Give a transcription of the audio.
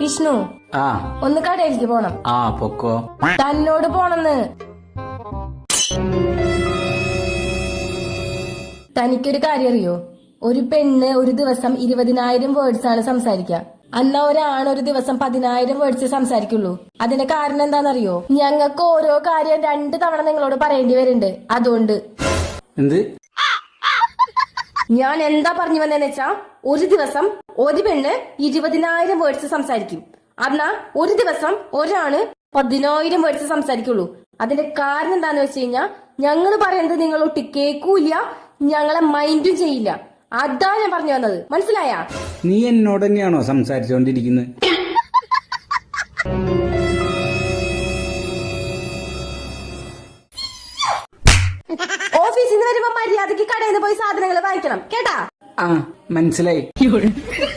വിഷ്ണു ആ. ഒന്ന് കടയിലേക്ക് പോണം. ആ പൊക്കോ. തന്നോട് പോണെന്ന്. തനിക്കൊരു കാര്യം അറിയോ ഒരു പെണ്ണ് ഒരു ദിവസം ഇരുപതിനായിരം വേർഡ്സ് ആണ് സംസാരിക്കുക. അന്നാ ഒരാണ് ഒരു ദിവസം പതിനായിരം വേർഡ്സ് സംസാരിക്കുള്ളൂ. അതിന്റെ കാരണം എന്താണെന്നറിയോ? ഞങ്ങൾക്ക് ഓരോ കാര്യം രണ്ട് തവണ നിങ്ങളോട് പറയേണ്ടി വരുന്നുണ്ട്. അതുകൊണ്ട്. എന്ത്? ഞാൻ എന്താ പറഞ്ഞു വന്നേന്ന് വെച്ചാ ഒരു ദിവസം ഒരു പെണ്ണ് ഇരുപതിനായിരം വേർഡ്സ് സംസാരിക്കും. എന്നാ ഒരു ദിവസം ഒരാണ് പതിനായിരം വേർഡ്സ് സംസാരിക്കുള്ളൂ. അതിന്റെ കാരണം എന്താന്ന് വെച്ച് കഴിഞ്ഞാൽ ഞങ്ങൾ പറയുന്നത് നിങ്ങൾ ഒട്ടി കേൾക്കൂല ഞങ്ങളെ മൈൻഡും ചെയ്യില്ല. അതാ ഞാൻ പറഞ്ഞു വന്നത്. മനസ്സിലായ? നീ എന്നോട് തന്നെയാണോ സംസാരിച്ചുകൊണ്ടിരിക്കുന്നത് ഓഫീസിൽ നിന്ന് വരുമ്പോ മര്യാദയ്ക്ക് കടയിൽ നിന്ന് പോയി സാധനങ്ങൾ വാങ്ങിക്കണം. കേട്ടാ? ആ മനസ്സിലായി.